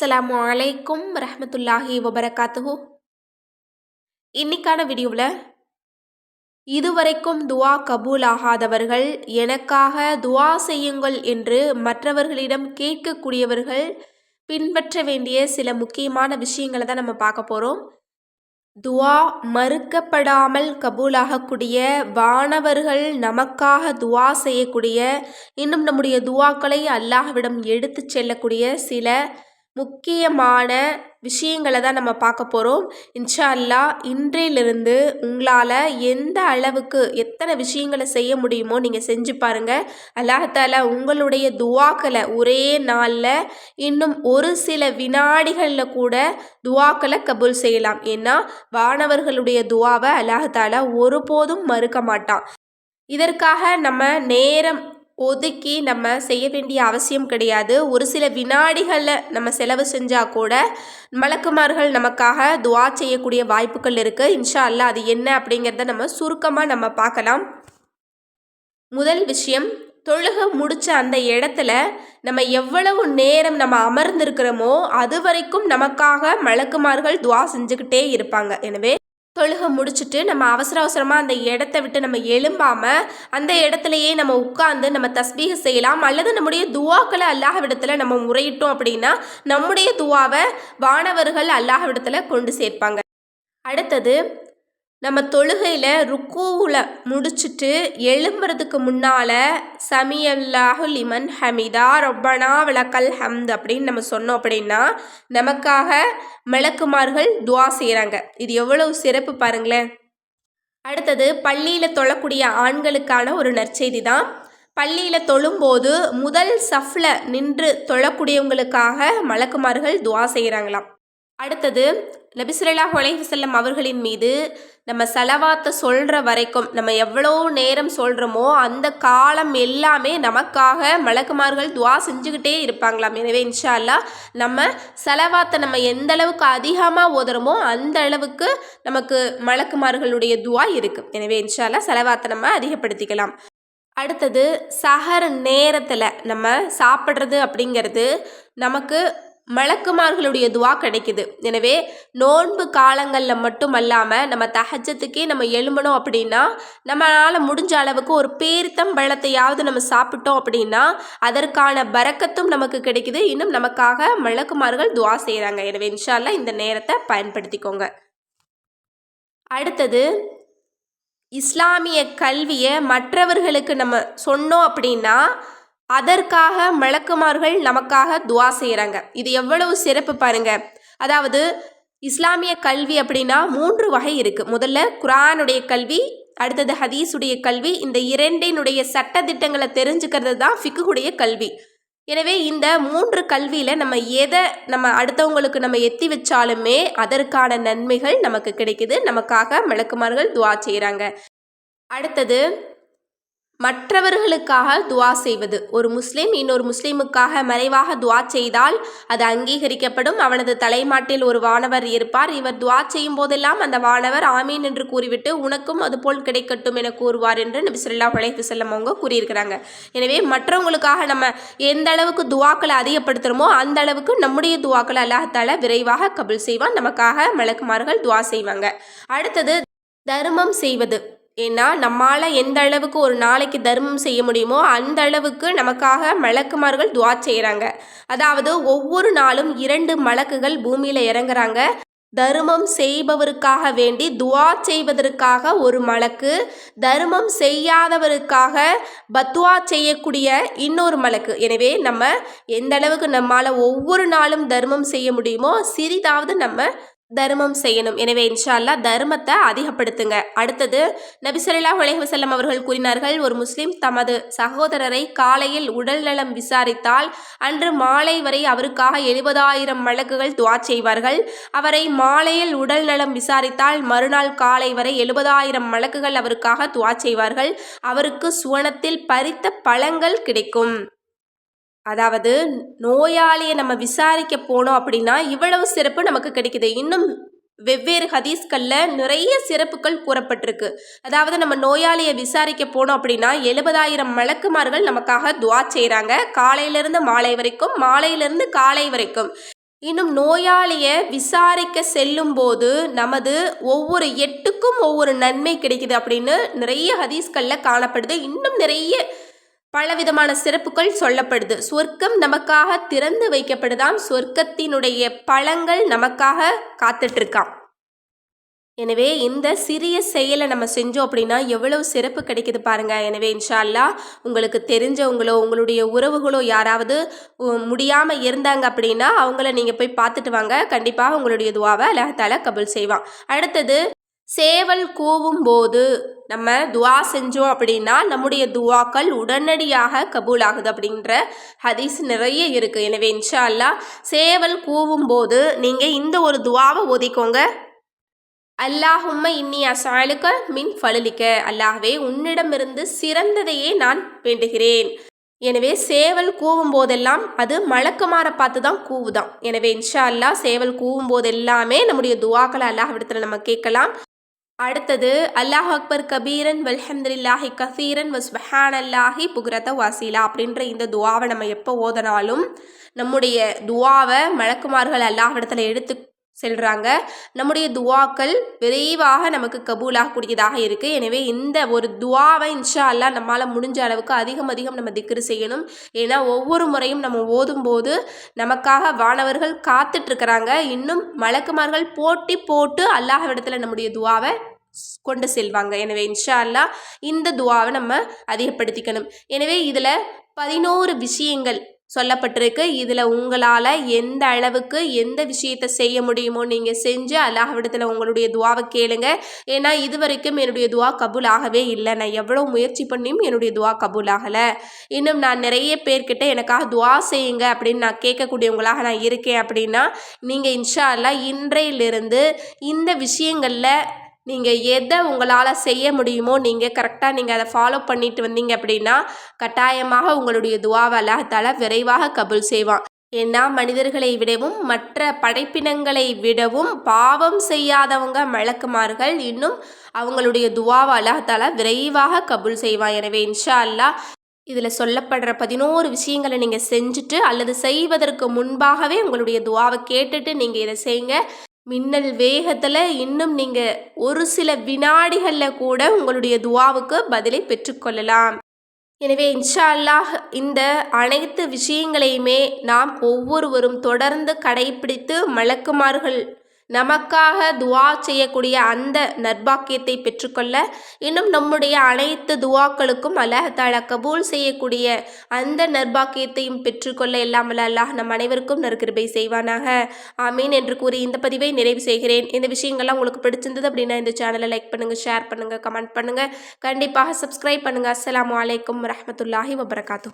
அஸ்லாம் அலைக்கும் ரஹமத்துல்லாஹி வபரகாத்துஹூ. இன்னைக்கான வீடியோவில் இதுவரைக்கும் துவா கபூல் ஆகாதவர்கள் எனக்காக துவா செய்யுங்கள் என்று மற்றவர்களிடம் கேட்கக்கூடியவர்கள் பின்பற்ற வேண்டிய சில முக்கியமான விஷயங்களை தான் நம்ம பார்க்க போகிறோம் துவா மறுக்கப்படாமல் கபூலாகக்கூடிய வானவர்கள் நமக்காக துவா செய்யக்கூடிய இன்னும் நம்முடைய துவாக்களை அல்லாஹ்விடம் எடுத்து செல்லக்கூடிய சில முக்கியமான விஷயங்களை தான் நம்ம பார்க்க போகிறோம் இன்ஷா அல்லா இன்றையிலிருந்து உங்களால் எந்த அளவுக்கு எத்தனை விஷயங்களை செய்ய முடியுமோ நீங்கள் செஞ்சு பாருங்கள் அல்லாஹால உங்களுடைய துவாக்களை ஒரே நாளில் இன்னும் ஒரு சில வினாடிகளில் கூட துவாக்களை கபூல் செய்யலாம். ஏன்னா வானவர்களுடைய துவாவை அல்லாஹால ஒருபோதும் மறுக்க மாட்டான். இதற்காக நம்ம நேரம் ஒதுக்கி நம்ம செய்ய வேண்டிய அவசியம் கிடையாது. ஒரு சில வினாடிகளில் நம்ம செலவு செஞ்சால் கூட மலக்குமார்கள் நமக்காக துவா செய்யக்கூடிய வாய்ப்புகள் இருக்குது இன்ஷா அல்லா அது என்ன அப்படிங்கிறத நம்ம சுருக்கமாக நம்ம பார்க்கலாம். முதல் விஷயம் தொழுக முடித்த அந்த இடத்துல நம்ம எவ்வளவு நேரம் நம்ம அமர்ந்திருக்கிறோமோ அது வரைக்கும் நமக்காக மலக்குமார்கள் துவா செஞ்சுக்கிட்டே இருப்பாங்க. எனவே தொழுகை முடிச்சுட்டு நம்ம அவசர அவசரமாக அந்த இடத்த விட்டு நம்ம எழும்பாமல் அந்த இடத்துலையே நம்ம உட்காந்து நம்ம தஸ்பீக செய்யலாம் அல்லது நம்முடைய துவாக்களை அல்லாஹவிடத்தில் நம்ம முறையிட்டோம் அப்படின்னா நம்முடைய துவாவை வானவர்கள் அல்லாஹவிடத்தில் கொண்டு சேர்ப்பாங்க. அடுத்தது நம்ம தொழுகையில் ருக்கூவில் முடிச்சுட்டு எழும்புறதுக்கு முன்னால் சமியல்லாஹு லிமன் ஹமிதா ரொப்பனா விளக்கல் ஹம்த் அப்படின்னு நம்ம சொன்னோம் அப்படின்னா நமக்காக மிளக்குமார்கள் துவா செய்கிறாங்க இது எவ்வளவு சிறப்பு பாருங்களேன். அடுத்தது பள்ளியில் தொழக்கூடிய ஆண்களுக்கான ஒரு நற்செய்தி தான் பள்ளியில் தொழும்போது முதல் சஃப்பில் நின்று தொழக்கூடியவங்களுக்காக மலக்குமார்கள் துவா செய்கிறாங்களாம் அடுத்தது நபிசுல்லா செல்லம் அவர்களின் மீது நம்ம செலவாத்தை சொல்கிற வரைக்கும் நம்ம எவ்வளோ நேரம் சொல்கிறோமோ அந்த காலம் எல்லாமே நமக்காக மலக்குமார்கள் துவா செஞ்சுக்கிட்டே இருப்பாங்களாம். எனவே இன்ஷா அல்லா நம்ம செலவாத்தை நம்ம எந்த அளவுக்கு அதிகமாக ஓதுறோமோ அந்த அளவுக்கு நமக்கு மலக்குமார்களுடைய துவா இருக்குது எனவே இன்ஷா அல்லா செலவாத்தை நம்ம அதிகப்படுத்திக்கலாம். அடுத்தது சஹர் நேரத்தில் நம்ம சாப்பிட்றது அப்படிங்கிறது நமக்கு மலக்குமார்களுடைய துவா கிடைக்குது. எனவே நோன்பு காலங்களில் மட்டும் அல்லாமல் நம்ம தகஜத்துக்கே நம்ம எழும்பணும் அப்படின்னா நம்மளால் முடிஞ்ச அளவுக்கு ஒரு பேர்த்தம் பழத்தையாவது நம்ம சாப்பிட்டோம் அப்படின்னா அதற்கான பறக்கத்தும் நமக்கு கிடைக்குது. இன்னும் நமக்காக மலக்குமார்கள் துவா செய்கிறாங்க எனவே இன்ஷால்லா இந்த நேரத்தை பயன்படுத்திக்கோங்க. அடுத்தது இஸ்லாமிய கல்வியை மற்றவர்களுக்கு நம்ம சொன்னோம் அப்படின்னா அதற்காக மலக்குமார்கள் நமக்காக துவா செய்கிறாங்க இது எவ்வளவு சிறப்பு பாருங்க. அதாவது இஸ்லாமிய கல்வி அப்படின்னா மூன்று வகை இருக்குது முதல்ல குரானுடைய கல்வி அடுத்தது ஹதீஸுடைய கல்வி இந்த இரண்டினுடைய சட்ட திட்டங்களை தெரிஞ்சுக்கிறது தான் ஃபிக்குடைய கல்வி. எனவே இந்த மூன்று கல்வியில் நம்ம எதை நம்ம அடுத்தவங்களுக்கு நம்ம எத்தி வச்சாலுமே அதற்கான நன்மைகள் நமக்கு கிடைக்குது. நமக்காக மலக்குமார்கள் துவா செய்கிறாங்க அடுத்தது மற்றவர்களுக்காக துவா செய்வது. ஒரு முஸ்லீம் இன்னொரு முஸ்லீமுக்காக மறைவாக துவா செய்தால் அது அங்கீகரிக்கப்படும். அவனது தலைமாட்டில் ஒரு வானவர் இருப்பார். இவர் துவா செய்யும் போதெல்லாம் அந்த வானவர் ஆமீன் என்று கூறிவிட்டு உனக்கும் அதுபோல் கிடைக்கட்டும் என கூறுவார் என்று நபிசுல்லா உழைத்து செல்லம் அவங்க கூறியிருக்கிறாங்க. எனவே மற்றவங்களுக்காக நம்ம எந்த அளவுக்கு துவாக்களை அதிகப்படுத்துகிறோமோ அந்த அளவுக்கு நம்முடைய துவாக்களை அல்லாஹால விரைவாக கபில் செய்வான். நமக்காக மலக்குமார்கள் துவா செய்வாங்க. அடுத்தது தர்மம் செய்வது. ஏன்னா நம்மால் எந்த அளவுக்கு ஒரு நாளைக்கு தர்மம் செய்ய முடியுமோ அந்த அளவுக்கு நமக்காக மலக்குமார்கள் துவா செய்கிறாங்க அதாவது ஒவ்வொரு நாளும் இரண்டு மலக்குகள் பூமியில் இறங்குறாங்க. தர்மம் செய்பவருக்காக வேண்டி துவா செய்வதற்காக ஒரு மலக்கு தர்மம் செய்யாதவருக்காக பத்வா செய்யக்கூடிய இன்னொரு மலக்கு. எனவே நம்ம எந்த அளவுக்கு நம்மால் ஒவ்வொரு நாளும் தர்மம் செய்ய முடியுமோ சிறிதாவது நம்ம தர்மம் செய்யணும். எனவே இன்ஷால்லா தர்மத்தை அதிகப்படுத்துங்க. அடுத்தது நபிசல்லா உலகம் அவர்கள் கூறினார்கள் ஒரு முஸ்லீம் தமது சகோதரரை காலையில் உடல் நலம் விசாரித்தால் அன்று மாலை வரை அவருக்காக எழுபதாயிரம் வழக்குகள் துவா செய்வார்கள். அவரை மாலையில் உடல் நலம் விசாரித்தால் மறுநாள் காலை வரை எழுபதாயிரம் வழக்குகள் அவருக்காக துவா செய்வார்கள். அவருக்கு சுவனத்தில் பறித்த பழங்கள் கிடைக்கும். அதாவது நோயாளியை நம்ம விசாரிக்க போனோம் அப்படின்னா இவ்வளவு சிறப்பு நமக்கு கிடைக்குது. இன்னும் வெவ்வேறு ஹதீஸ்களில் நிறைய சிறப்புகள் கூறப்பட்டிருக்கு. அதாவது நம்ம நோயாளியை விசாரிக்க போனோம் அப்படின்னா எழுபதாயிரம் மலக்குமார்கள் நமக்காக துவா செய்கிறாங்க காலையிலேருந்து மாலை வரைக்கும் மாலையிலேருந்து காலை வரைக்கும். இன்னும் நோயாளியை விசாரிக்க செல்லும் போது நமது ஒவ்வொரு எட்டுக்கும் ஒவ்வொரு நன்மை கிடைக்குது அப்படின்னு நிறைய ஹதீஸ்களில் காணப்படுது. இன்னும் நிறைய பலவிதமான சிறப்புகள் சொல்லப்படுது. சொர்க்கம் நமக்காக திறந்து வைக்கப்படுதாம். சொர்க்கத்தினுடைய பழங்கள் நமக்காக காத்துட்ருக்காம். எனவே இந்த சிறிய செயலை நம்ம செஞ்சோம் அப்படின்னா எவ்வளவு சிறப்பு கிடைக்குது பாருங்க. எனவே இன்ஷா அல்லாஹ் உங்களுக்கு தெரிஞ்சவங்களோ உங்களுடைய உறவுகளோ யாராவது முடியாமல் இருந்தாங்க அப்படின்னா அவங்கள நீங்கள் போய் பார்த்துட்டு வாங்க. கண்டிப்பாக உங்களுடைய துவாவை அல்லாஹால கபூல் செய்வான். அடுத்தது சேவல் கூவும் போது நம்ம துவா செஞ்சோம் அப்படின்னா நம்முடைய துவாக்கள் உடனடியாக கபூல் ஆகுது அப்படின்ற ஹதீஸ் நிறைய இருக்குது எனவே இன்ஷா அல்லாஹ் சேவல் கூவும் போது நீங்கள் இந்த ஒரு துவாவை ஒதிக்கோங்க அல்லாஹும்ம இன்னி அசாலுக்க மின் ஃபலலிக்க அல்லாஹ்வே உன்னிடமிருந்து சிறந்ததையே நான் வேண்டுகிறேன். எனவே சேவல் கூவும் போதெல்லாம் அது மலக்குமார பார்த்து தான் கூவுதான். எனவே இன்ஷா அல்லாஹ் சேவல் கூவும் போதெல்லாமே நம்முடைய துவாக்களை அல்லாஹ் விடத்தில் நம்ம கேட்கலாம். அடுத்தது அல்லாஹ் அக்பர் கபீரன் வல்ஹம்துலில்லாஹி கசீரன் வஸ்பஹான் அல்லாஹி புகரத வாசிலா அப்படின்ற இந்த துவாவை நம்ம எப்போ ஓதனாலும் நம்முடைய துவாவை மழக்குமார்கள் அல்லாஹ் இடத்துல எடுத்து செல்கிறாங்க நம்முடைய துவாக்கள் விரைவாக நமக்கு கபூலாகக்கூடியதாக இருக்குது எனவே இந்த ஒரு துவாவை இன்ஷா அல்லா நம்மளால் முடிஞ்ச அளவுக்கு அதிகம் அதிகம் நம்ம திக்ரு செய்யணும். ஏன்னா ஒவ்வொரு முறையும் நம்ம ஓதும்போது நமக்காக வானவர்கள் காத்துட்ருக்கிறாங்க. இன்னும் மலக்குமார்கள் போட்டி போட்டு அல்லாஹ் அல்லாஹ்விடத்தில் நம்முடைய துவாவை கொண்டு செல்வாங்க. எனவே இன்ஷா அல்லா இந்த துவாவை நம்ம அதிகப்படுத்திக்கணும். எனவே இதில் பதினோரு விஷயங்கள் சொல்லப்பட்டிருக்கு. இதில் உங்களால் எந்த அளவுக்கு எந்த விஷயத்தை செய்ய முடியுமோ நீங்கள் செஞ்சு அல்லாஹ்விடத்தில் உங்களுடைய துவாவை கேளுங்க. ஏன்னா இது வரைக்கும் என்னுடைய துவா கபூல் ஆகவே இல்லை. நான் எவ்வளோ முயற்சி பண்ணியும் என்னுடைய துவா கபூல் ஆகலை இன்னும் நான் நிறைய பேர்கிட்ட எனக்காக துவா செய்யுங்க அப்படின்னு நான் கேட்கக்கூடியவங்களாக நான் இருக்கேன் அப்படின்னா நீங்கள் இன்ஷா அல்லா இன்றையிலிருந்து இந்த விஷயங்களில் நீங்கள் எதை உங்களால் செய்ய முடியுமோ நீங்கள் கரெக்டாக நீங்கள் அதை ஃபாலோ பண்ணிட்டு வந்தீங்க அப்படின்னா கட்டாயமாக உங்களுடைய துவாவை அல்லாஹால விரைவாக கபூல் செய்வான். ஏன்னா மனிதர்களை விடவும் மற்ற படைப்பினங்களை விடவும் பாவம் செய்யாதவங்க மலக்குமார்கள் இன்னும் அவங்களுடைய துவாவை அல்லாஹால விரைவாக கபூல் செய்வான். எனவே இன்ஷா அல்லாஹ் இதில் சொல்லப்படுற பதினோரு விஷயங்களை நீங்கள் செஞ்சுட்டு அல்லது செய்வதற்கு முன்பாகவே உங்களுடைய துவாவை கேட்டுட்டு நீங்கள் இதை செய்யுங்க மின்னல் வேகத்தில் இன்னும் நீங்கள் ஒரு சில வினாடிகளில் கூட உங்களுடைய துவாவுக்கு பதிலை பெற்றுக்கொள்ளலாம். எனவே இன்ஷா அல்லாஹ் இந்த அனைத்து விஷயங்களையுமே நாம் ஒவ்வொருவரும் தொடர்ந்து கடைபிடித்து மலக்குமார்கள் நமக்காக துவா செய்யக்கூடிய அந்த நற்பாக்கியத்தை பெற்றுக்கொள்ள இன்னும் நம்முடைய அனைத்து துவாக்களுக்கும் அல்லாஹால கபூல் செய்யக்கூடிய அந்த நற்பாக்கியத்தையும் பெற்றுக்கொள்ள இல்லாமல் அல்லாஹ் நம் அனைவருக்கும் நற்கிருபை செய்வானாக. ஆமீன் என்று கூறி இந்த பதிவை நிறைவு செய்கிறேன். இந்த விஷயங்கள்லாம் உங்களுக்கு பிடிச்சிருந்தது அப்படின்னா இந்த சேனலை லைக் பண்ணுங்கள் ஷேர் பண்ணுங்கள் கமெண்ட் பண்ணுங்கள் கண்டிப்பாக சப்ஸ்கிரைப் பண்ணுங்கள் அஸ்லாம் வலைக்கம் வரமத்துல்லாஹி வபரகாத்தூ